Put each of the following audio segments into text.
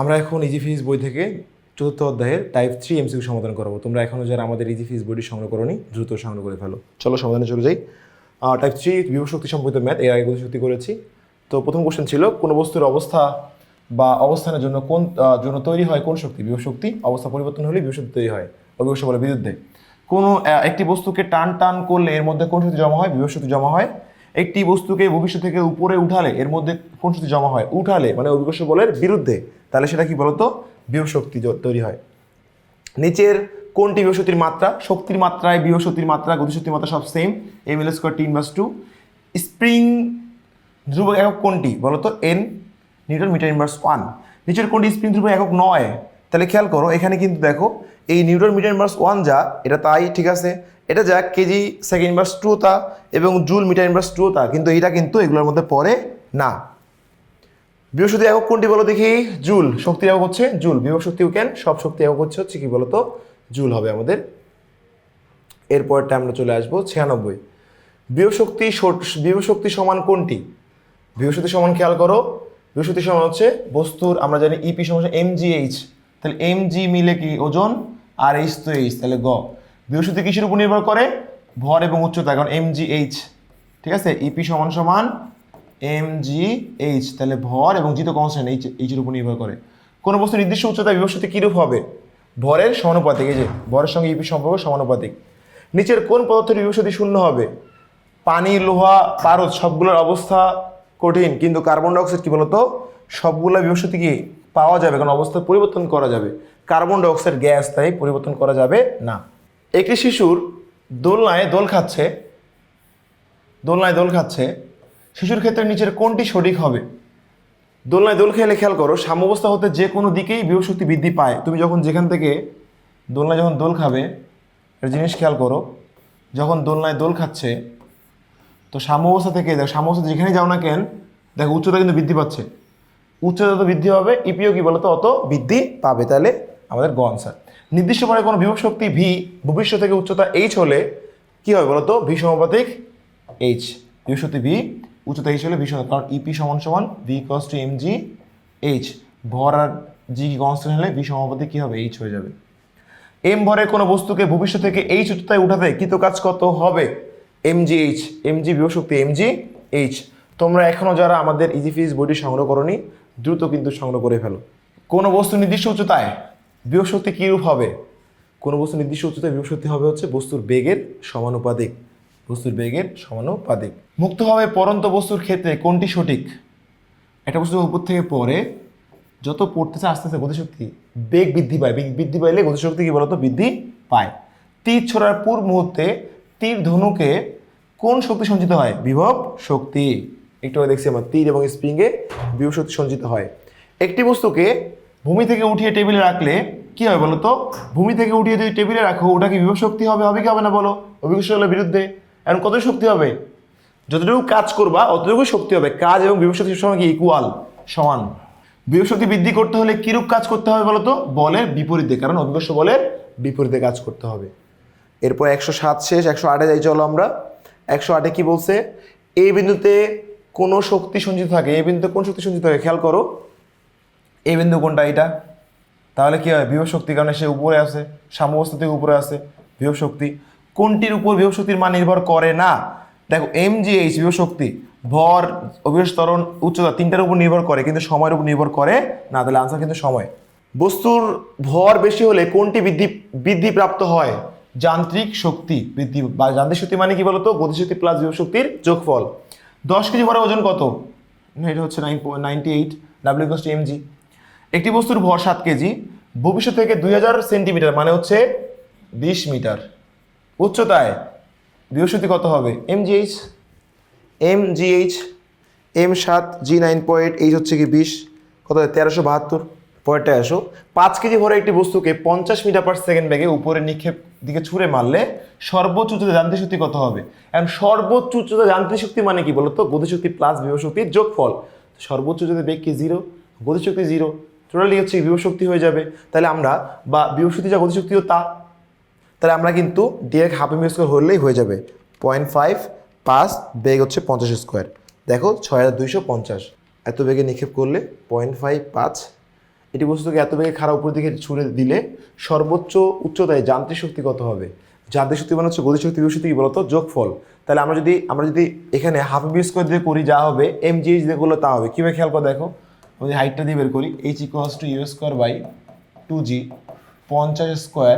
আমরা এখন ইজি ফিজ বই থেকে চতুর্থ অধ্যায়ের টাইপ থ্রি এমসিকিউ সমাধান করব। তোমরা এখনও যারা আমাদের ইজি ফিজ বইটি সংগ্রহ করোনি, দ্রুত সংগ্রহ করে ফেলো। চলো সমাধানে চলে যাই। টাইপ থ্রি বিভব শক্তি সম্পর্কিত ম্যাথ এর আগে শক্তি করেছি। তো প্রথম কোশ্চেন ছিল, কোন বস্তুর অবস্থা বা অবস্থানের জন্য কোন জন্য তৈরি হয় কোন শক্তি? বিভব শক্তি, অবস্থা পরিবর্তন হলে বিভব শক্তি তৈরি হয়। অবিভব বলে দেয়। কোনো একটি বস্তুকে টান টান করলে এর মধ্যে কোন শক্তি জমা হয়? বিভব শক্তি জমা হয় একটি বস্তুকে ভবিষ্যৎ থেকে উপরে উঠালে, এর মধ্যে কোন শক্তি জমা হয়? উঠালে মানে অভিকর্ষ বলের বিরুদ্ধে। তাহলে সেটা কি বলতো? বিভব শক্তি তৈরি হয়। নিচের কোনটি বিভশক্তির মাত্রা? শক্তির মাত্রায় বিভশক্তির মাত্রা, গতিশক্তির মাত্রা সব same M L square T inverse two spring ধ্রুবক একক কোনটি? বলতো N newton metre inverse one নিচের কোনটি স্প্রিং ধ্রুবক একক নয়? তাহলে খেয়াল করো, এখানে কিন্তু দেখো এই নিউটন মিটার ইনভার্স ওয়ান যা, এটা তাই, ঠিক আছে? এটা যা, কেজি সেকেন্ড ইনভার্স টু তা এবং জুল মিটার ইনভার্স টু তা, কিন্তু এটা কিন্তু এগুলোর মধ্যে পড়ে না। বৃহস্পতি একক কোনটি বলো দেখি? জুল। শক্তির একক হচ্ছে জুল। বিভব শক্তি কেন? সব শক্তি একক হচ্ছে হচ্ছে কি বলতো? জুল হবে আমাদের। এরপরটা আমরা চলে আসব ছিয়ানব্বই। বৃহস্পতি বৃহস্পতি সমান কোনটি? বৃহস্পতি সমান খেয়াল করো। বৃহস্পতি সমান হচ্ছে বস্তুর, আমরা জানি ইপি সমান এম জি এইচ তাহলে এম জি মিলে কি? ওজন? আর এইচ তো এইচ তাহলে গ। বৃহস্পতি কিসের উপর নির্ভর করে? ভর এবং উচ্চতা, কারণ এম জি এইচ ঠিক আছে? ইপি সমান সমান এম জি এইচ তাহলে ভর এবং জিতো কনস্ট্যান্ট এইচ এইচের উপর নির্ভর করে। কোনো বস্তু নির্দিষ্ট উচ্চতায় বিভব কীরূপ হবে? ভরের সমানুপাতিক, এই যে, ভরের সঙ্গে ইপি সম্পর্ক সমানুপাতিক। নিচের কোন পদার্থের বিভব শূন্য হবে? পানি, লোহা, পারদ, সবগুলোর অবস্থা কঠিন, কিন্তু কার্বন ডাইঅক্সাইড কী বলতো? সবগুলো বিভব কি পাওয়া যাবে, কারণ অবস্থা পরিবর্তন করা যাবে। কার্বন ডাইঅক্সাইড গ্যাস তাই পরিবর্তন করা যাবে না। একটি শিশুর দোলনায় দোল খাচ্ছে, দোলনায় দোল খাচ্ছে, শিশুর ক্ষেত্রে নিচের কোনটি সঠিক হবে? দোলনায় দোল খেলে খেয়াল করো, সাম্যাবস্থা হতে যে কোনো দিকেই বিভশক্তি বৃদ্ধি পায়। তুমি যখন যেখান থেকে দোলনায় যখন দোল খাবে, একটা জিনিস খেয়াল করো, যখন দোলনায় দোল খাচ্ছে, তো সাম্যাবস্থা থেকে, দেখো সাম্যাবস্থা যেখানে যাও না কেন, দেখো উচ্চতা কিন্তু বৃদ্ধি পাচ্ছে। উচ্চতা যত বৃদ্ধি হবে ইপিও কি বলতো? অত বৃদ্ধি পাবে। তাহলে আমাদের গ আনসার নির্দিষ্ট পরে কোনো বিভব শক্তি ভি ভবিষ্যৎ থেকে উচ্চতা এইচ হলে কি হবে বলতো? ভি সমাপাতিক এইচ বিভব শক্তি ভি উচ্চতা এইচ হলে ভি সমান, কারণ ইপি সমান সমান ভি কস টু এম জি এইচ ভর আর জি কনস্ট্যান্ট হলে ভি সমাপাতিক কী হবে? এইচ হয়ে যাবে। এম ভরের কোনো বস্তুকে ভবিষ্যৎ থেকে এইচ উচ্চতায় উঠাতে কৃত কাজ কত হবে? M G H M G বিভব শক্তি এম জি এইচ তোমরা এখনও যারা আমাদের ইজি ফিজ বইটি সংগ্রহ করনি দ্রুত কিন্তু সংগ্রহ করে ফেলো। কোনো বস্তু নির্দিষ্ট উচ্চতায় বিভশক্তি কীরূপ হবে? কোনো বস্তু নির্দিষ্ট উচ্চতায় বিভশক্তি হবে হচ্ছে বস্তুর বেগের সমানুপাতিক। বস্তুর বেগের সমানুপাতিক। মুক্তভাবে পরন্ত বস্তুর ক্ষেত্রে কোনটি সঠিক? একটা বস্তু উপর থেকে পড়ে যত পড়তেছে আস্তে আস্তে গতিশক্তি বেগ বৃদ্ধি পায়। বেগ বৃদ্ধি পাইলে গতিশক্তি কি বলতো? বৃদ্ধি পায়। তীর ছোড়ার পূর্ব মুহূর্তে তীর ধনুকে কোন শক্তি সঞ্চিত হয়? বিভব শক্তি। একটু দেখছি আমার, তীর এবং স্প্রিংয়ে বিভব শক্তি সঞ্চিত হয়। একটি বস্তুকে ভূমি থেকে উঠিয়ে টেবিলে রাখলে কি হবে বলো তো? ভূমি থেকে উঠিয়ে যদি টেবিলে রাখো, ওটা কি শক্তি হবে? হবে কি হবে না বলো? হলে বিরুদ্ধে। এখন কত শক্তি হবে? যতটুকু কাজ করবা অতটুকু শক্তি হবে। কাজ এবং বিভব শক্তির সময় কি ইকুয়াল সমান। বিভব শক্তি বৃদ্ধি করতে হলে কিরূপ কাজ করতে হবে বলতো বলের বিপরীতে, কারণ অভিকর্ষ বলের বিপরীতে কাজ করতে হবে। এরপর একশো সাত শেষ, একশো আটে যাই চলো আমরা। একশো আটে কি বলছে? এই বিন্দুতে কোনো শক্তি সঞ্চিত থাকে, এই বিন্দুতে কোন শক্তি সঞ্চিত থাকে, খেয়াল করো। এই বিন্দু কোনটা এটা? তাহলে কি হয়? বিভব শক্তি কারণে সে উপরে আছে সাম্যাবস্থা থেকে উপরে আছে, বিভব শক্তি। কোনটির উপর বিভব শক্তির মান নির্ভর করে না? দেখো এম জি এইচ বিভব শক্তি, ভর অভিবেশ ত্বরণ, উচ্চতা তিনটার উপর নির্ভর করে, কিন্তু সময়ের উপর নির্ভর করে না। তাহলে আনসার কিন্তু সময়। বস্তুর ভর বেশি হলে কোনটি বৃদ্ধি বৃদ্ধি প্রাপ্ত হয়? যান্ত্রিক শক্তি বৃদ্ধি বা যান্ত্রিক শক্তি মানে কি বলতো? গতিশক্তি প্লাস বিভব শক্তির যোগফল। দশ কেজি ভরের ওজন কত? এটা হচ্ছে নাইন নাইনটি এইট ডাব্লিউ কস্ট এম জি একটি বস্তুর ভর সাত কেজি, ভবিষ্যৎ থেকে দুই হাজার সেন্টিমিটার মানে হচ্ছে বিশ মিটার। উচ্চতায় বৃহস্পতি কত হবে? M MGH M GH M সাত জি নাইন পয়েন্ট এইচ হচ্ছে কি বিশ, কত তেরোশো বাহাত্তর। পয়েন্টটা আসো। পাঁচ কেজি ভরে একটি বস্তুকে পঞ্চাশ মিটার পার সেকেন্ড বেগে উপরে নিক্ষেপ দিকে ছুঁড়ে মারলে সর্বোচ্চ উচ্চতা যান্ত্রিক শক্তি কত হবে? এখন সর্বোচ্চ উচ্চতা যান্ত্রিক শক্তি মানে কি বলতো? গতিশক্তি প্লাস বিভব শক্তির যোগফল। সর্বোচ্চ উচ্চতা বেগ কি জিরো গতিশক্তি জিরো টোটালি হচ্ছে বিভব শক্তি হয়ে যাবে। তাহলে আমরা, বা বিভব শক্তি যা গতিশক্তিও তা। তাহলে আমরা কিন্তু ডিরেক্ট হাফ এম স্কোয়ার হলেই হয়ে যাবে। পয়েন্ট ফাইভ পাঁচ বেগ হচ্ছে পঞ্চাশ স্কোয়ার দেখো, ছয় হাজার দুইশো পঞ্চাশ। এত বেগে নিক্ষেপ করলে পয়েন্ট ফাইভ পাঁচ এটি বস্তুকে এত বেগে খারাপ উপর দিকে ছুড়ে দিলে সর্বোচ্চ উচ্চতায় যান্ত্রিক শক্তি কত হবে? যান্ত্রিক শক্তি মানে হচ্ছে গতিশক্তি বিশক্তি কি বলতো? যোগফল। তাহলে আমরা যদি আমরা যদি এখানে হাফ বি স্কোয়ার দিয়ে করি, যা হবে এম জি এইচ দিয়ে করলে তা হবে। কীভাবে খেয়াল করে দেখো। যদি হাইটটা দিয়ে বের করি H equals to U square by two G পঞ্চাশ square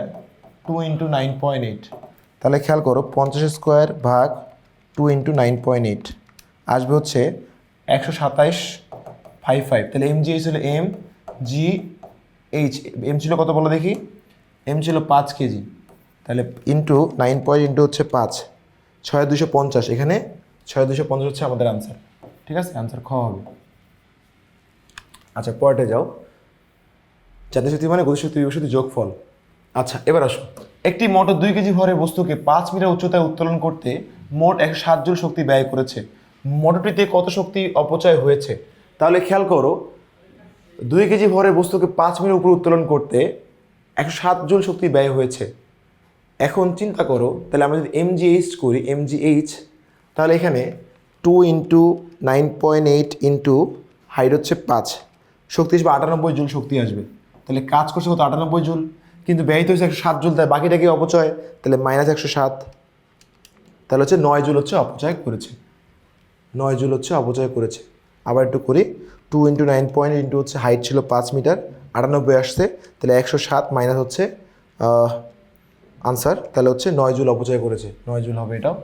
two into nine point eight তাহলে খেয়াল করো, পঞ্চাশ স্কোয়ার ভাগ two into nine point eight আসবে হচ্ছে একশো সাতাইশ ফাইভ ফাইভ তাহলে এম জি এইচ হলো এম জি এইচ এম ছিল কত বলো দেখি? এম ছিল পাঁচ কেজি। তাহলে ইন্টু নাইন পয়েন্ট ইন্টু হচ্ছে পাঁচ। ছয় দুশো পঞ্চাশ। এখানে ছয় দুশো পঞ্চাশ হচ্ছে আমাদের আনসার ঠিক আছে? আনসার খ হবে। আচ্ছা পরেটে যাও। যাতে শক্তি মানে গতিশক্তি বিভশক্তি যোগফল। আচ্ছা এবার আসো। একটি মোটর দুই কেজি ভরের বস্তুকে পাঁচ মিটার উচ্চতায় উত্তোলন করতে মোট একশো সাত শক্তি ব্যয় করেছে। মোটরটিতে কত শক্তি অপচয় হয়েছে? তাহলে খেয়াল করো দুই কেজি ভরের বস্তুকে পাঁচ মিনিট উপরে উত্তোলন করতে একশো সাত জুল শক্তি ব্যয় হয়েছে। এখন চিন্তা করো, তাহলে আমরা যদি এমজিএইচ করি এমজিএইচ তাহলে এখানে two into nine point eight into height হচ্ছে পাঁচ। শক্তি হিসেবে আটানব্বই জুল শক্তি আসবে। তাহলে কাজ করছে কত? আটানব্বই জুল। কিন্তু ব্যয়িত হয়েছে একশো সাত জুল, তাই বাকিটা কি অপচয়? তাহলে মাইনাস একশো সাত। তাহলে হচ্ছে নয় জুল হচ্ছে অপচয় করেছে। নয় জুল হচ্ছে অপচয় করেছে। আবার একটু করি। Two into nine point into হচ্ছে হাইট ছিল পাঁচ মিটার, আটানব্বই আসছে, তাহলে একশো সাত মাইনাস হচ্ছে আনসার তাহলে হচ্ছে নয় জুল অপচয় করেছে। নয় জুল হবে এটাও।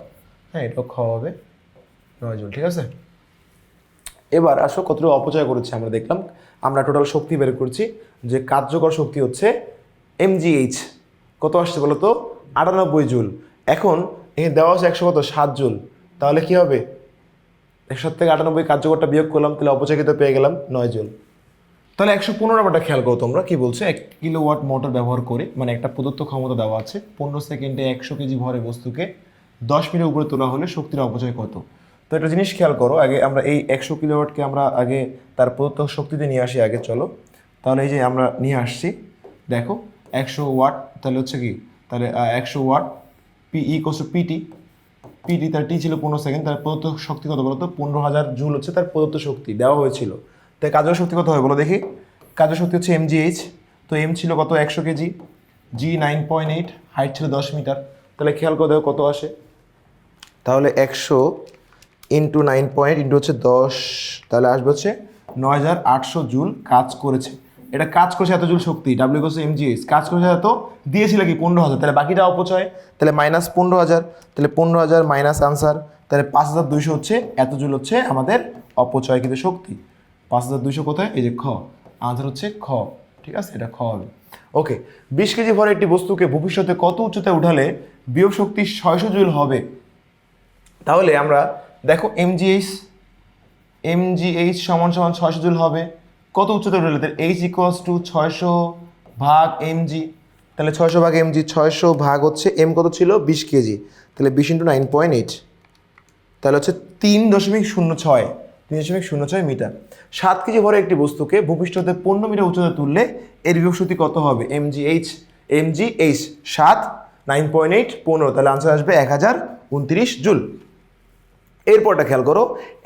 হ্যাঁ এটাও খাওয়া হবে। নয় জুল, ঠিক আছে? এবার আসো কতটুকু অপচয় করেছে আমরা দেখলাম। আমরা টোটাল শক্তি বের করছি, যে কার্যকর শক্তি হচ্ছে এমজিএইচ কত আসছে বলো তো আটানব্বই জুল। এখন এখানে দেওয়া আছে একশো কত? সাত জুল। তাহলে কী হবে? একশো থেকে আটানব্বই কার্যকরটা বিয়োগ করলাম, তাহলে অপচয়কৃত পেয়ে গেলাম নয় জুল। তাহলে একশো পনেরো নাম্বারটা খেয়াল করো তোমরা, কি বলছে? এক কিলো ওয়াট মোটর ব্যবহার করে মানে একটা প্রদত্ত ক্ষমতা দেওয়া আছে, পনেরো সেকেন্ডে একশো কেজি ভরে বস্তুকে দশ মিনিট উপরে তোলা হলে শক্তির অপচয় কত? তো একটা জিনিস খেয়াল করো, আগে আমরা এই একশো কিলোওয়াটকে আমরা আগে তার প্রদত্ত শক্তিতে নিয়ে আসি, আগে চলো। তাহলে এই যে আমরা নিয়ে আসছি, দেখো, একশো ওয়াট, তাহলে হচ্ছে কি? তাহলে একশো watt, P E cos PT PT তার টি ছিল পনেরো সেকেন্ড তার প্রদত্ত শক্তি কত বলতো? পনেরো হাজার জুল হচ্ছে তার প্রদত্ত শক্তি, দেওয়া হয়েছিল। তাই কাজের শক্তি কত হয় বলো দেখি। কাজের শক্তি হচ্ছে এমজিএইচ তো এম ছিল কত? একশো KG. G nine point eight height ছিল দশ মিটার। তাহলে খেয়াল করে দেখো কত আসে। তাহলে একশো ইন্টু নাইন পয়েন্ট ইন্টু হচ্ছে দশ, তাহলে আসবে হচ্ছে নয় হাজার আটশো জুল কাজ করেছে। এটা কাজ করছে এত জুল শক্তি ডাব্লিউ কোস এমজিএস কাজ করছে এত, দিয়েছিল কি পনেরো হাজার, তাহলে বাকিটা অপচয়, তাহলে মাইনাস পনেরো হাজার, তাহলে পনেরো হাজার মাইনাস আনসার তাহলে পাঁচ হাজার দুইশো হচ্ছে এত জুল হচ্ছে আমাদের অপচয় কিন্তু শক্তি। পাঁচ হাজার দুইশো কোথায়? এই যে খ আনসার হচ্ছে খ, ঠিক আছে? এটা খ হবে। ওকে বিশ কেজি ভরে একটি বস্তুকে ভবিষ্যতে কত উচ্চতায় উঠালে বিয়োগ শক্তি ছয়শো জুল হবে? তাহলে আমরা দেখো এমজিএইচ এমজিএইচ সমান সমান ছয়শো জুল হবে। কত উচ্চতা তাহলে এইচ ইকুয়ালস টু ছয়শো ভাগ এমজি তাহলে ছয়শো ভাগ এমজি ছয়শো ভাগ হচ্ছে এম কত ছিল? বিশ কেজি তাহলে বিশ ইন্টু নাইন পয়েন্ট এইট তাহলে হচ্ছে তিন দশমিক শূন্য ছয়, তিন দশমিক শূন্য ছয় মিটার। সাত কেজি ভরে একটি বস্তুকে ভূপৃষ্ঠতে পনেরো মিটার উচ্চতা তুললে এর বিভব শক্তি কত হবে? M G H M G H সাত নাইন পয়েন্ট এইট পনেরো। তাহলে আনসার আসবে এক হাজার উনত্রিশ জুল। এরপরটা খেয়াল করো,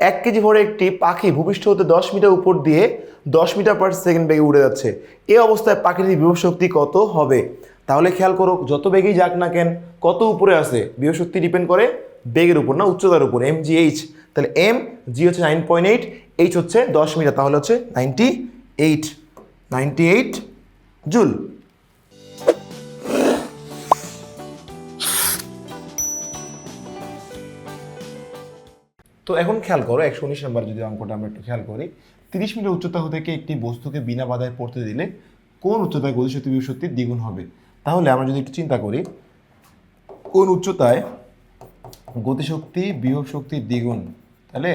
এক কেজি ভরে একটি পাখি ভূপৃষ্ঠ হতে দশ মিটার উপর দিয়ে দশ মিটার পার সেকেন্ড বেগে উড়ে যাচ্ছে। এ অবস্থায় পাখিটির বিভব শক্তি কত হবে? তাহলে খেয়াল করো, যত বেগেই যাক না কেন, কত উপরে আছে? বিভব শক্তি ডিপেন্ড করে বেগের উপর না, উচ্চতার উপর এম জি এইচ তাহলে এম জি হচ্ছে নাইন পয়েন্ট এইট এইচ হচ্ছে দশ মিটার, তাহলে হচ্ছে ninety eight ninety eight joule. তো এখন খেয়াল করো, একশো উনিশ নম্বর যদি অঙ্কটা আমরা একটু খেয়াল করি, তিরিশ মিটার উচ্চতা থেকে একটি বস্তুকে বিনা বাধায় পড়তে দিলে কোন উচ্চতায় গতিশক্তি বিশক্তির দ্বিগুণ হবে? তাহলে আমরা যদি একটু চিন্তা করি, কোন উচ্চতায় গতিশক্তি বিভব শক্তির দ্বিগুণ? তাহলে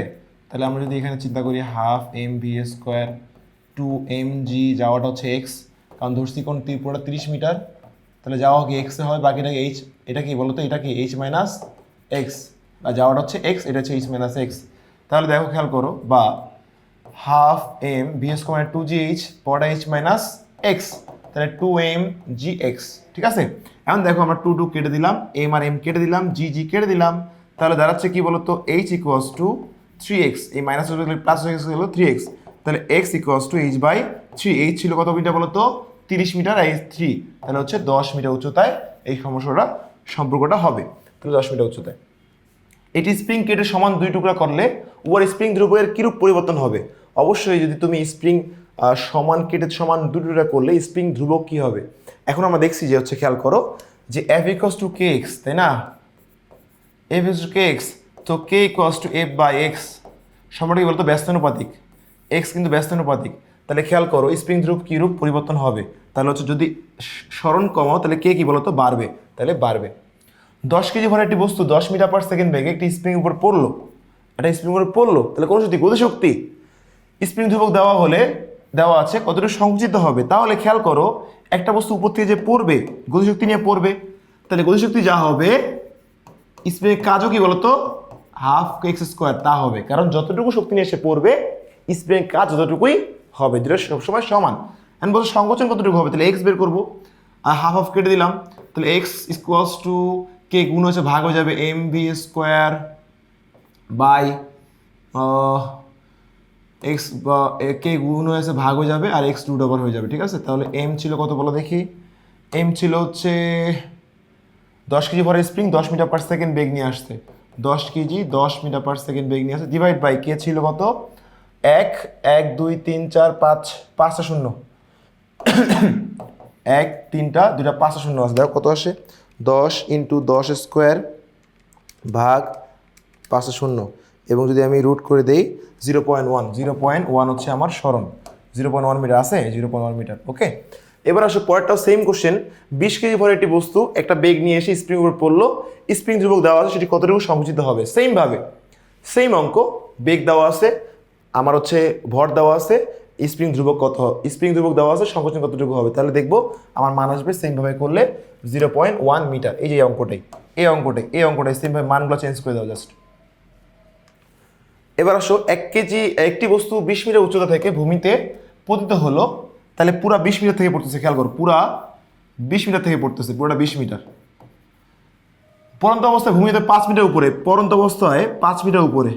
তাহলে আমরা যদি এখানে চিন্তা করি half M V square two M G যাওয়াটা হচ্ছে এক্স কারণ ধরছি কোন ত্রিপুরা তিরিশ মিটার, তাহলে যাওয়া কি এক্সে হয়, বাকিটা এইচ এটা কি বলতো? এটা কি এইচ মাইনাস এক্স যাওয়াটা হচ্ছে এক্স এটা হচ্ছে এইচ মাইনাস এক্স তাহলে দেখো খেয়াল করো, বা half M V square two G H পড়া এইচ মাইনাস এক্স তাহলে টু এম জি এক্স ঠিক আছে? এখন দেখো আমরা টু টু কেটে দিলাম এম আর এম কেটে দিলাম জি জি কেটে দিলাম, তাহলে দাঁড়াচ্ছে কি বলতো? H equals to three X এই মাইনাস প্লাস হয়ে গেলো থ্রি এক্স তাহলে X equals to H by three H ছিল কত মিটার বলো তো তিরিশ মিটার এইচ থ্রি তাহলে হচ্ছে দশ মিটার উচ্চতায় এই সমস্যাটা, সম্পর্কটা হবে, তাহলে দশ মিটার উচ্চতায়। এটি স্প্রিং কেটে সমান দুই টুকরা করলে উহার স্প্রিং ধ্রুবকের কীরূপ পরিবর্তন হবে? অবশ্যই যদি তুমি স্প্রিং সমান কেটে সমান দুই টুকরা করলে স্প্রিং ধ্রুবক কী হবে? এখন আমরা দেখছি যে হচ্ছে খেয়াল করো যে F equals to K X তাই না? F is to K X তো K equals to F by X সম্পর্কে বলতো? ব্যস্তানুপাতিক। এক্স কিন্তু ব্যস্তানুপাতিক। তাহলে খেয়াল করো স্প্রিং ধ্রুব কীরূপ পরিবর্তন হবে? তাহলে হচ্ছে যদি স্মরণ কমাও, তাহলে কে কী বলতো? বাড়বে। তাহলে বাড়বে। দশ কেজি ভরে একটি বস্তু দশ মিটার পার সেকেন্ড বেগে একটি স্প্রিং উপর পড়ল। একটা স্প্রিং উপর পড়ল, তাহলে কোন শক্তি। গতিশক্তি স্প্রিং ধ্রুবক দেওয়া হলে, দেওয়া আছে, কতটুকু সংকুচিত হবে, তাহলে খেয়াল করো, একটা বস্তু উপর থেকে যে পড়বে গতিশক্তি নিয়ে পড়বে, তাহলে গতিশক্তি যা হবে স্প্রিং কাজও কি বলতো? হাফ এক্স স্কোয়ার তা হবে। কারণ যতটুকু শক্তি নিয়ে এসে পড়বে স্প্রিং কাজ যতটুকুই হবে দুটো সবসময় সমান। এখন বলছো সংকোচন কতটুকু হবে, তাহলে এক্স বের করব। আর হাফ হাফ কেটে দিলাম, তাহলে এক্স ইকুয়ালস টু কে গুণ হচ্ছে ভাগ হয়ে যাবে M V square by X বা কে গুণ হয়েছে, ভাগ হয়ে যাবে আর এক্স রুট ওভার হয়ে যাবে, ঠিক আছে? তাহলে এম ছিল কত বলো দেখি? এম ছিল হচ্ছে দশ কেজি ভরের স্প্রিং দশ মিটার পার সেকেন্ড বেগ নিয়ে আসছে। দশ কেজি, দশ মিটার পার সেকেন্ড বেগ নিয়ে আসছে। ডিভাইড বাই কে ছিল কত? এক এক, দুই, তিন, চার, পাঁচ, পাঁচটা শূন্য। এক, তিনটা, দুইটা, পাঁচটা শূন্য আছে। দেখো কত আসে? দশ ইন্টু দশ স্কোয়ার ভাগ পাঁচশো শূন্য। এবং যদি আমি রুট করে দেই zero point one zero point one হচ্ছে আমার স্মরণ জিরো পয়েন্ট ওয়ান মিটার আছে zero point one metre okay এবার আসো পরেরটাও সেম কোশ্চেন বিশ কেজি ভরে একটি বস্তু, একটা বেগ নিয়ে এসে স্প্রিং উপর পড়ল স্প্রিং ধ্রুবক দেওয়া আছে, সেটি কতটুকু সংকুচিত হবে? সেমভাবে সেম অঙ্ক বেগ দেওয়া আছে, আমার হচ্ছে ভর দেওয়া আছে স্প্রিং ধ্রুবক কত স্প্রিং ধ্রুবক দেওয়া আছে, সংকোচন কতটুকু হবে? তাহলে দেখব আমার মান আসবে সেমভাবে করলে জিরো পয়েন্ট ওয়ান মিটার এই যে অঙ্কটাই, এই অঙ্কটাই এই অঙ্কটাই, সেমভাবে মানগুলো চেঞ্জ করে দেওয়া জাস্ট এবার আসো, এক কেজি, একটি বস্তু বিশ মিটার উচ্চতা থেকে ভূমিতে পতিত হলো, তাহলে পুরা বিশ মিটার থেকে পড়তেছে, খেয়াল করো, পুরা বিশ মিটার থেকে পড়তেছে, পুরোটা বিশ মিটার। পরন্ত অবস্থায় ভূমিতে পাঁচ মিটার উপরে, পরন্ত অবস্থায় পাঁচ মিটার উপরে,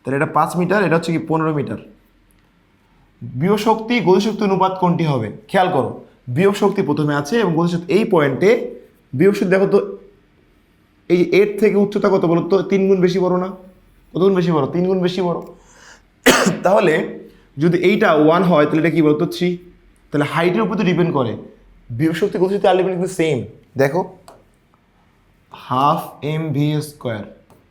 তাহলে এটা পাঁচ মিটার, এটা হচ্ছে কি পনেরো মিটার। বিয় শক্তি গতিশক্তি অনুপাত কোনটি হবে? খেয়াল করো বিয়োগ শক্তি প্রথমে আছে এবং গতিশক্তি এই পয়েন্টে বিয়োগ শক্তি দেখো তো, এই এর থেকে উচ্চতা কত বলো তো? তিন গুণ বেশি বড় না। কত গুণ বেশি বড় তিন গুণ বেশি বড় তাহলে, যদি এইটা ওয়ান হয়, তাহলে এটা কি বলতো থ্রি তাহলে হাইটের উপর তো ডিপেন্ড করে। বিয়োগ শক্তি গতিশক্তি আলটিমেটলি কিন্তু সেম দেখো হাফ এম ভি স্কোয়ার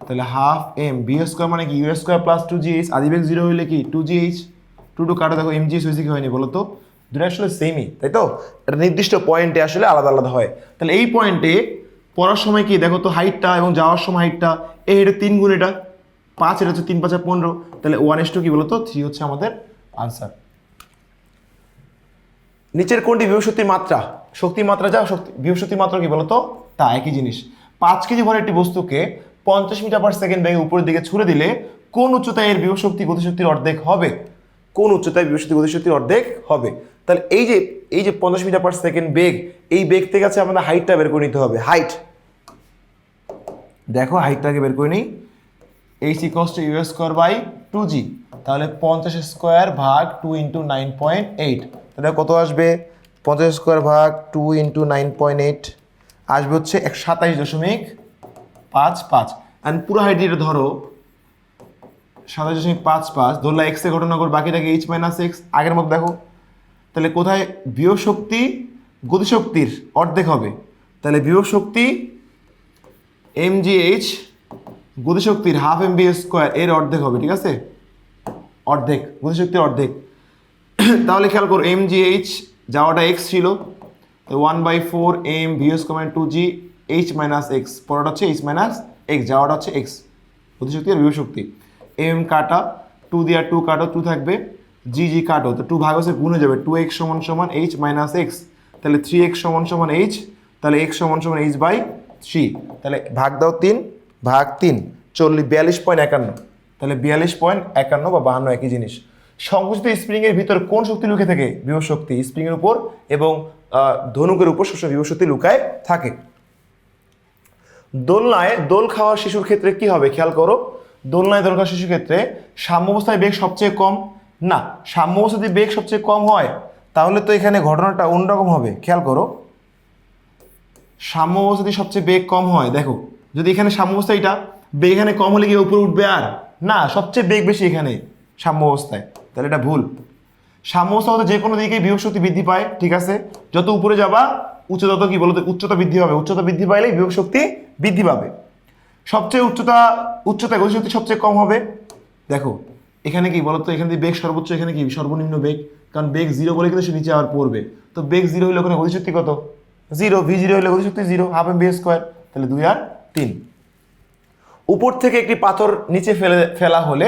তাহলে হাফ এম ভি স্কোয়ার মানে কি? U square plus two G H আদিবেগ zero হইলে কি? Two G H two two কাটা দেখো এম জি এইচ হয়েছে কি হয়নি, বলো তো? দুটো আসলে সেমই তাই তো? একটা নির্দিষ্ট পয়েন্টে আসলে আলাদা আলাদা হয়। তাহলে এই পয়েন্টে পড়ার সময় কি, দেখো তো হাইটটা এবং যাওয়ার সময় হাইটটা এই এটা তিন গুণ এটা, পাঁচ এটা হচ্ছে তিন, পাঁচ পনেরো। তাহলে ওয়ান এস টু কি বলতো থ্রি হচ্ছে আমাদের আনসার নিচের কোনটি শক্তির মাত্রা? শক্তির মাত্রা যা, শক্তি শক্তির মাত্রা কি বলতো তা? একই জিনিস। পাঁচ কেজি ভরের একটি বস্তুকে পঞ্চাশ মিটার পার সেকেন্ড বেগে উপরের দিকে ছুড়ে দিলে কোন উচ্চতায় এর বিভব শক্তি, গতিশক্তির অর্ধেক হবে? কোন উচ্চতায় বিভব শক্তি গতিশক্তির অর্ধেক হবে। তাহলে এই যে এই যে পঞ্চাশ মিটার পার সেকেন্ড বেগ, এই বেগ থেকে আছে আমাদের হাইটটা বের করে নিতে হবে। হাইট দেখো হাইটটাকে বের করে নিই। H equals to U square by two G তাহলে পঞ্চাশ স্কোয়ার ভাগ two into nine point eight তাহলে কত আসবে? পঞ্চাশ স্কোয়ার ভাগ two into nine point eight আসবে হচ্ছে এক সাতাইশ দশমিক পাঁচ পাঁচ। অ্যান্ড পুরো হাইট ধরো। সাতাইশ দশমিক পাঁচ পাঁচ ধরলা এক্সে ঘটনা কর বাকিটাকে এইচ মাইনাস এক্স আগের মতো দেখো। তাহলে কোথায়? বিয়োগ শক্তি গতিশক্তির অর্ধেক হবে। তাহলে বিয়োগ শক্তি এম জি এইচ গতিশক্তির হাফ এম বি স্কোয়ার এর অর্ধেক হবে, ঠিক আছে? অর্ধেক গতিশক্তির অর্ধেক। তাহলে খেয়াল করো এম জি এইচ যাওয়াটা এক্স ছিল। One by four M V square two G H minus X পরটা হচ্ছে এইচ মাইনাস এক্স যাওয়াটা হচ্ছে এক্স গতিশক্তি আর বিভব এম কাটা টু দিয়ে টু কাটো টু থাকবে জি জি কাটো। তো টু ভাগ হচ্ছে গুণ হয়ে যাবে। টু এক্স সমান সমান এইচ মাইনাস এক্স তাহলে থ্রি এক্স সমান সমান এইচ তাহলে এক্স সমান সমান এইচ বাই থ্রি তাহলে ভাগ দাও তিন, ভাগ তিন, চল্লিশ, বিয়াল্লিশ পয়েন্ট একান্ন। তাহলে বিয়াল্লিশ পয়েন্ট একান্ন বা বাহান্ন একই জিনিস। সংকুচিত স্প্রিংয়ের ভিতর কোন শক্তি লুকে থাকে? বিভব শক্তি। স্প্রিংয়ের উপর এবং ধনুকের উপর সবসময় বিভব শক্তি লুকায় থাকে। দোলনায় দোল খাওয়া শিশুর ক্ষেত্রে কি হবে? খেয়াল করো। দোলনায় দোল শিশু ক্ষেত্রে সাম্য অবস্থায় বেগ সবচেয়ে কম। না, সাম্য অবস্থায় যদি বেগ সবচেয়ে কম হয়। তাহলে তো এখানে ঘটনাটা অন্যরকম হবে। খেয়াল করো। সাম্য অবস্থা যদি সবচেয়ে বেগ কম হয়। দেখো, যদি এখানে সাম্য অবস্থা এটা, বেগ এখানে কম হলে কি উপরে উঠবে আর। না, সবচেয়ে বেগ বেশি এখানে সাম্য অবস্থায়। তাহলে এটা ভুল। সাম্য অবস্থা হতে যে কোনো দিকেই বিভব শক্তি বৃদ্ধি পায়, ঠিক আছে? যত উপরে যাবা, উচ্চতা কি বলতো? উচ্চতা বৃদ্ধি পাবে। উচ্চতা বৃদ্ধি পাইলে বিভব শক্তি বৃদ্ধি পাবে। সবচেয়ে উচ্চতা উচ্চতা গতিশক্তি সবচেয়ে কম হবে। দেখো, এখানে কি বলতো? এখানে বেগ সর্বোচ্চ, এখানে কি? সর্বনিম্ন বেগ। কারণ বেগ জিরো বলে কিন্তু সে নিচে আবার পড়বে। তো বেগ জিরো হলে ওখানে গতিশক্তি কত? জিরো ভি জিরো হলে গতিশক্তি zero half M V square তাহলে দুই আর তিন। উপর থেকে একটি পাথর নিচে ফেলে, ফেলা হলে,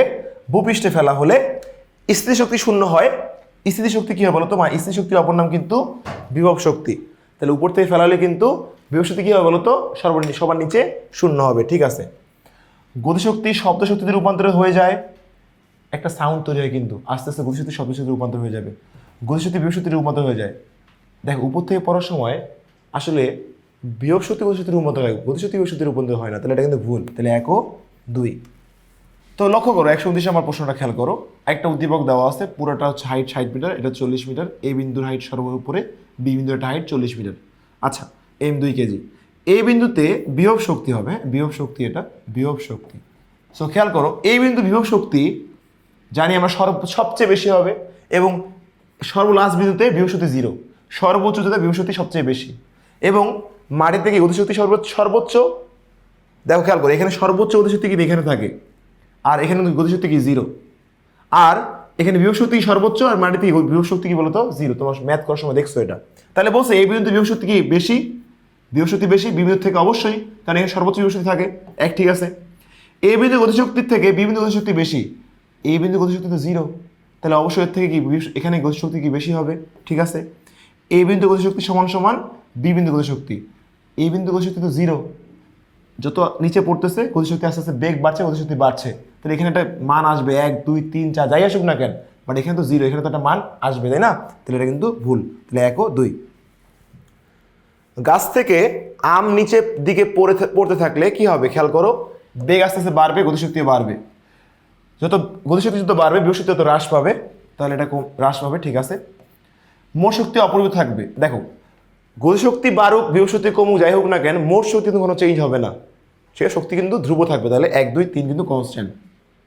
ভূপৃষ্ঠে ফেলা হলে স্থিতিশক্তি শূন্য হয়। স্থিতিশক্তি কী হয় বলো তো মা, স্থিতিশক্তির অপর নাম কিন্তু বিভব শক্তি। তাহলে উপর থেকে ফেলা হলে কিন্তু শক্তি কী হবে বলো তো সর্বনিম্ন সবার নিচে শূন্য হবে, ঠিক আছে? গতিশক্তি শব্দ শক্তিতে রূপান্তরিত হয়ে যায়। একটা সাউন্ড তৈরি হয় কিন্তু, আস্তে আস্তে গতিশক্তি শব্দ শক্তি রূপান্তর হয়ে যাবে। গতিশক্তি বিভব রূপান্তর হয়ে যায়। দেখ, উপর থেকে পড়ার সময় আসলে শক্তি গতিশক্তি রূপান্তর হয়, গতিশক্তি শক্তি রূপান্তর হয় না, তাহলে এটা কিন্তু ভুল। তাহলে একও দুই। তো লক্ষ্য করো, একশো উনত্রিশে আমার প্রশ্নটা খেয়াল করো। একটা উদ্দীপক দেওয়া আছে, পুরোটা হচ্ছে হাইট ষাট মিটার এটা চল্লিশ মিটার এ বিন্দুর হাইট সর্ব উপরে বি বিন্দুর একটা হাইট চল্লিশ মিটার আচ্ছা এম দুই কেজি। এই বিন্দুতে বিভব শক্তি হবে। বিভব শক্তি এটা, বিভব শক্তি। সো খেয়াল করো, এই বিন্দু বিভব শক্তি জানি আমরা সর্ব সবচেয়ে বেশি হবে এবং সর্ব লাস্ট বিন্দুতে বিভব শক্তি জিরো সর্বোচ্চ বিভব শক্তি সবচেয়ে বেশি। এবং মাটি থেকে গতিশক্তি সর্বোচ্চ সর্বোচ্চ, দেখো খেয়াল করো, এখানে সর্বোচ্চ গতিশক্তি কিন্তু এখানে থাকে। আর এখানে গতিশক্তি কি? জিরো আর এখানে বিভব শক্তি সর্বোচ্চ আর মাটি থেকে বিভব শক্তি কি বলতো? জিরো তোমার ম্যাথ করার সময় দেখছ এটা। তাহলে বলছে এই বিন্দুতে বিভব শক্তি কি? বেশি। শক্তি বেশি, বি বিন্দু থেকে অবশ্যই, কারণ এখানে সর্বোচ্চ শক্তি থাকে। এক, ঠিক আছে? এ বিন্দু গতিশক্তির থেকে বি বিন্দু গতিশক্তি বেশি। এ বিন্দু গতিশক্তি তো জিরো তাহলে অবশ্যই এর থেকে কি এখানে গতিশক্তি কি বেশি হবে? ঠিক আছে? এ বিন্দু গতিশক্তি সমান সমান বি বিন্দু গতিশক্তি। এ বিন্দু গতিশক্তি তো জিরো যত নিচে পড়তেছে, গতিশক্তি আস্তে আস্তে বেগ বাড়ছে, গতিশক্তি বাড়ছে। তাহলে এখানে একটা মান আসবে, এক, দুই, তিন, চার, যাই আসুক না কেন বাট এখানে তো জিরো এখানে তো একটা মান আসবে, তাই না? তাহলে এটা কিন্তু ভুল। তাহলে একও দুই। গাছ থেকে আম নিচের দিকে পড়ে পড়তে থাকলে কি হবে? খেয়াল করো, বেগ আস্তে আস্তে বাড়বে গতিশক্তিও বাড়বে। যত গতিশক্তি যত বাড়বে বিভশক্তি তত হ্রাস পাবে, তাহলে এটা হ্রাস পাবে, ঠিক আছে? মোট শক্তি অপরিবর্তিত থাকবে। দেখো, গতিশক্তি বাড়ুক বিভশক্তি কমুক, যাই হোক না কেন, মোট শক্তি কিন্তু কোনো চেঞ্জ হবে না। সে শক্তি কিন্তু ধ্রুব থাকবে, তাহলে এক, দুই, তিন কিন্তু কনস্ট্যান্ট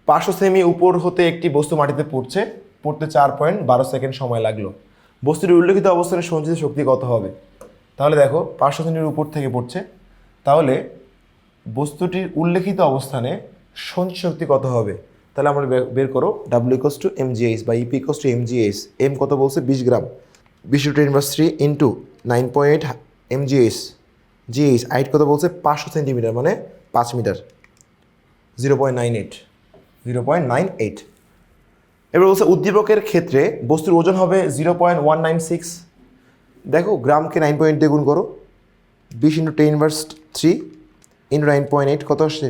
পাঁচশো সেমি উপর হতে একটি বস্তু মাটিতে পড়ছে, পড়তে চার পয়েন্ট বারো সেকেন্ড সময় লাগল। বস্তুটির উল্লেখিত অবস্থানে সঞ্চিত শক্তি কত হবে? তাহলে দেখো পাঁচশো সেমির উপর থেকে পড়ছে। তাহলে বস্তুটির উল্লেখিত অবস্থানে সঞ্চিত শক্তি কত হবে? তাহলে আমরা বের করো W equals to M GH বা EP equals to M GH M কত বলছে? বিশ গ্রাম। বিশ to ten three into nine point M GH GH height কত বলছে পাঁচশো সেন্টিমিটার মানে পাঁচ metre zero point nine eight zero point nine eight এবার বলছে উদ্দীপকের ক্ষেত্রে বস্তুর ওজন হবে zero point one nine six দেখো, গ্রামকে নাইন পয়েন্ট দিয়ে গুণ করো। বিশ into ten verse three into nine point eight কত আসছে?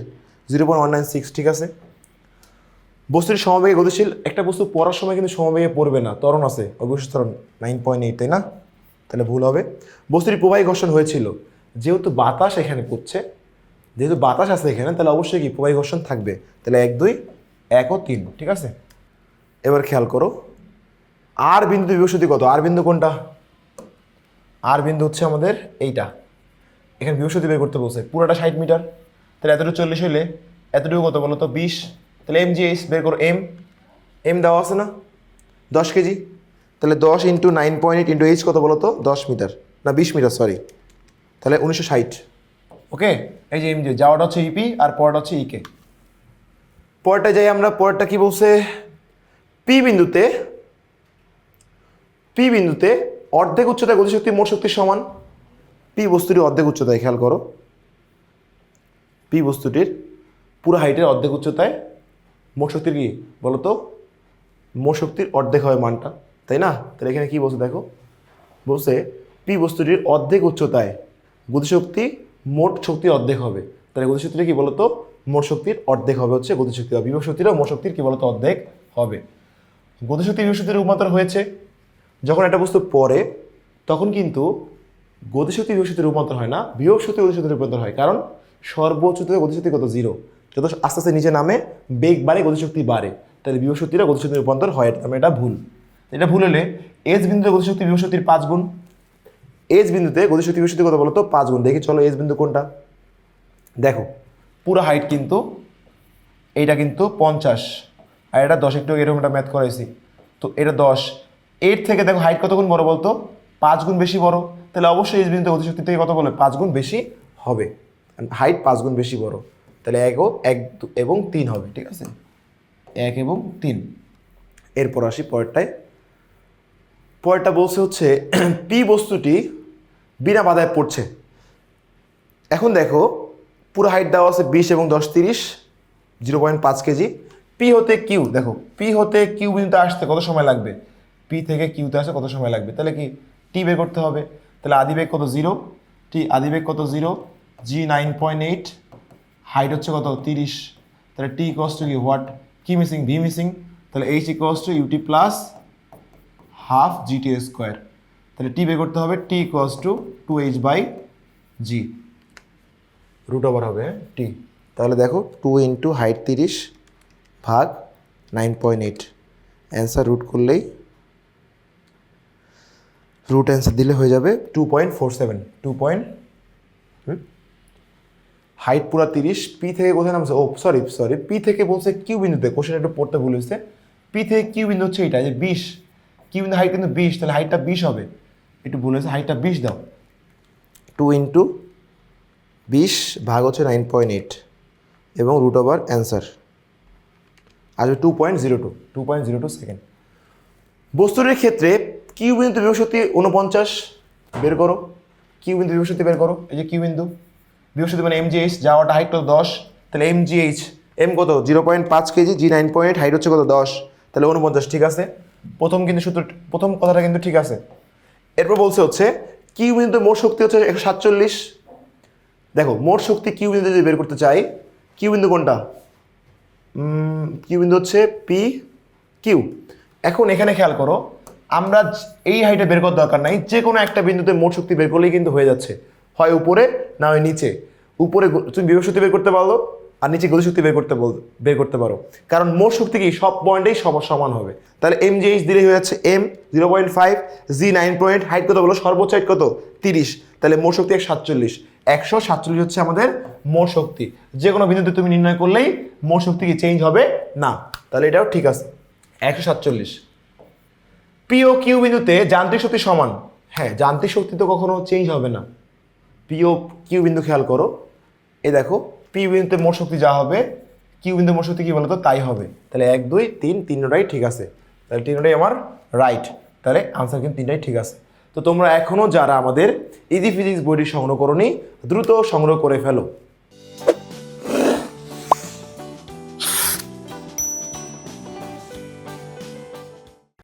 Zero point one nine six ঠিক আছে? বস্তুটি সমবেগে গতিশীল, একটা বস্তু পড়ার সময় কিন্তু সমবেগে পড়বে না তরণ আছে, অবশ্যই তরণ নাইন পয়েন্ট এইট তাই না? তাহলে ভুল হবে। বস্তুটি প্রবাহী ঘর্ষণ হয়েছিল, যেহেতু বাতাস এখানে পড়ছে যেহেতু বাতাস আছে এখানে, তাহলে অবশ্যই কি প্রবাহী ঘর্ষণ থাকবে? তাহলে এক, দুই, এক ও তিন, ঠিক আছে? এবার খেয়াল করো আর বিন্দু বিভূষতি কত? আর বিন্দু কোনটা? আর বিন্দু হচ্ছে আমাদের এইটা। এখানে বিভূষতি বের করতে বলছে। পুরোটা ষাট মিটার। তাহলে এতটুকু চল্লিশ হইলে এতটুকু কত বলো তো বিশ। তাহলে এম জি এইচ বের করো এম এম দেওয়া আছে না? দশ কেজি। তাহলে দশ into nine point eight into H কত বলো তো দশ মিটার। না, বিশ মিটার সরি তাহলে উনিশশো ষাট। ওকে? এই যে এম জি যাওয়াটা হচ্ছে ইপি আর পরটা হচ্ছে ইকে পরেরটা যাই আমরা। পরেরটা কি বলছে? পি বিন্দুতে পি বিন্দুতে অর্ধেক উচ্চতায় গতিশক্তি, মোট শক্তির সমান পি বস্তুটির অর্ধেক উচ্চতায়, খেয়াল করো। পি বস্তুটির পুরো হাইটের অর্ধেক উচ্চতায় মোট শক্তির কি? বলো তো। মোট শক্তির অর্ধেক হয় মানটা, তাই না? তাহলে এখানে কি বলছে দেখো? বলছে পি বস্তুটির অর্ধেক উচ্চতায় গতিশক্তি, মোট শক্তির অর্ধেক হবে। তাহলে গতিশক্তিটা কী বলতো মোট শক্তির অর্ধেক হবে হচ্ছে গতিশক্তি। বিভব শক্তিরও মোট শক্তির কি বলতো অর্ধেক হবে। গতিশক্তি বিভব শক্তির রূপান্তর হয়েছে। যখন একটা বস্তু পড়ে, তখন কিন্তু গতিশক্তি বিভব রূপান্তর হয় না বিভব শক্তি গতিশক্তি রূপান্তর হয়। কারণ সর্বোচ্চতে গতিশক্তি কত? জিরো। যত আস্তে আস্তে নিচে নামে, বেগ বাড়ে, গতিশক্তি বাড়ে। তাহলে বিভব শক্তিরও গতিশক্তি রূপান্তর হয় আমরা এটা ভুল। এটা ভুল হলে এজ বিন্দুতে গতিশক্তি বিভব শক্তির পাঁচ গুণ। এজ বিন্দুতে গতিশক্তি বিভব শক্তি কত বলো তো পাঁচ গুণ। দেখি, চলো এজ বিন্দু কোনটা? দেখো, পুরো হাইট কিন্তু, এইটা কিন্তু পঞ্চাশ। আর এটা দশ একটু এরকম একটা ম্যাথ করাইছি। তো এটা দশ। এর থেকে দেখো হাইট কত গুণ বড় বলতো? পাঁচ গুণ বেশি বড়। তাহলে অবশ্যই এজ বিন্দু গতিশক্তি থেকে কত বলে? পাঁচ গুণ বেশি হবে। হাইট পাঁচ গুণ বেশি বড়। তাহলে এক ও এক এবং তিন হবে, ঠিক আছে? এক এবং তিন। এরপর আসি পরেরটায়। পরেরটা বলছে হচ্ছে, পি বস্তুটি বিনা বাধায় পড়ছে। এখন দেখো, পুরো হাইট দেওয়া আছে বিশ এবং দশ, তিরিশ জিরো পয়েন্ট পাঁচ কেজি। পি হতে কিউ দেখো, পি হতে কিউ বিন্দুতে আসতে কত সময় লাগবে? পি থেকে কিউতে আসতে কত সময় লাগবে? তাহলে কি টি বের করতে হবে। তাহলে আদিবেগ কত জিরো টি আদিবেগ কত zero G nine point eight height হচ্ছে কত? তিরিশ। তাহলে টি ইকোয়াস টু কি? হোয়াট কি মিসিং ভি মিসিং তাহলে H equals to UT plus half G T square তাহলে টি বের করতে হবে T equals to two H by G root over হবে টি তাহলে দেখো টু ইন্টু হাইট তিরিশ, ভাগ nine point eight answer root করলেই রুট অ্যান্সার দিলে হয়ে যাবে two point four seven two point height পুরো তিরিশ পি থেকে কোথায় নামছে? ও সরি সরি পি থেকে বলছে কিউ বিন্দুতে কোশ্চেন একটু পড়তে ভুল হয়েছে। পি থেকে কিউ বিন্দু হচ্ছে এটা যে বিশ। কিউ বিন্দু হাইট কিন্তু বিশ, তাহলে হাইটটা বিশ হবে। একটু ভুল হয়েছে হাইটটা বিশ দাও। টু ইন্টু বিশ ভাগ হচ্ছে নাইন পয়েন্ট এইট এবং রুট ওভার অ্যান্সার আসবে two point zero two two point zero two second বস্তুটির ক্ষেত্রে কিউ বিন্দু বিভশক্তি উনপঞ্চাশ বের করো। কিউ বিন্দু বিভশক্তি বের করো। এই যে কিউ বিন্দু বিভশক্তি মানে এমজিএইচ যাওয়াটা হাইট কত দশ। তাহলে এমজিএইচ এম কত? জিরো পয়েন্ট পাঁচ KG G nine point height হচ্ছে কত? দশ। তাহলে উনপঞ্চাশ ঠিক আছে? প্রথম কিন্তু সূত্র, প্রথম কথাটা কিন্তু ঠিক আছে। এরপর বলছে হচ্ছে কিউ বিন্দুতে মোট শক্তি হচ্ছে একশো সাতচল্লিশ। দেখো, মোট শক্তি কিউ বিন্দু যদি বের করতে চাই কিউ বিন্দু কোনটা? কিউ বিন্দু হচ্ছে পি কিউ এখন এখানে খেয়াল করো আমরা এই হাইটে বের করার দরকার নাই। যে কোনো একটা বিন্দুতে মোট শক্তি বের করলেই কিন্তু হয়ে যাচ্ছে। হয় উপরে, না হয় নিচে। উপরে তুমি বিভব শক্তি বের করতে পারো আর নিচে গতি শক্তি বের করতে বল বের করতে পারো। কারণ মোট শক্তি কি? সব পয়েন্টেই সব সমান হবে। তাহলে এম জি এইচ দিলে হয়ে যাচ্ছে M zero point five G nine point height কত বলো? সর্বোচ্চ হাইট কত? তিরিশ। তাহলে মোট শক্তি এক সাতচল্লিশ। একশো সাতচল্লিশ হচ্ছে আমাদের মোট শক্তি। যে কোনো বিন্দুতে তুমি নির্ণয় করলেই মোট শক্তি কি চেঞ্জ হবে? না। তাহলে এটাও ঠিক আছে। একশো সাতচল্লিশ। পি ও কিউ বিন্দুতে যান্ত্রিক শক্তি সমান। হ্যাঁ যান্ত্রিক শক্তি তো কখনো চেঞ্জ হবে না। পি ও কিউ বিন্দু খেয়াল করো। এ দেখো পি বিন্দুতে মোট শক্তি যা হবে কিউ বিন্দু মোট শক্তি কী বলতো? তাই হবে। তাহলে এক, দুই, তিন তিনটাই ঠিক আছে। তাহলে তিনটাই আমার রাইট তাহলে আনসার কিন্তু তিনটাই ঠিক আছে। তো তোমরা এখনও যারা আমাদের ইজি ফিজিক্স বইটি সংগ্রহ করনি, দ্রুত সংগ্রহ করে ফেলো।